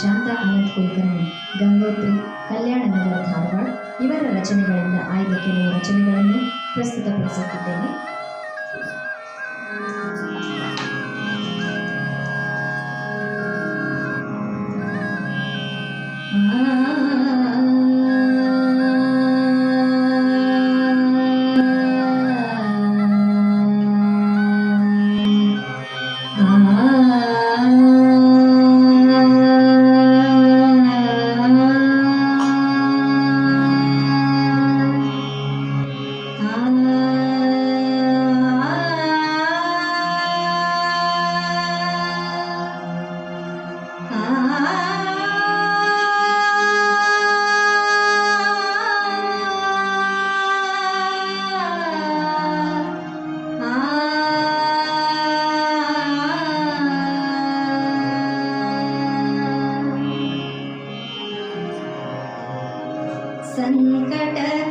ಕವಯಿತ್ರಿ ಶ್ರೀಮತಿ ಶಾಂತಾ ಅನಂತ್ ಕುಲಕರ್ಣಿ ಗಂಗೋತ್ರಿ ಕಲ್ಯಾಣನಗರ ಧಾರವಾಡ ಇವರ ರಚನೆಗಳಿಂದ ಆಯ್ದ ಕೆಲವು ರಚನೆಗಳನ್ನು ಪ್ರಸ್ತುತಪಡಿಸುತ್ತಿದ್ದೇನೆ. संकट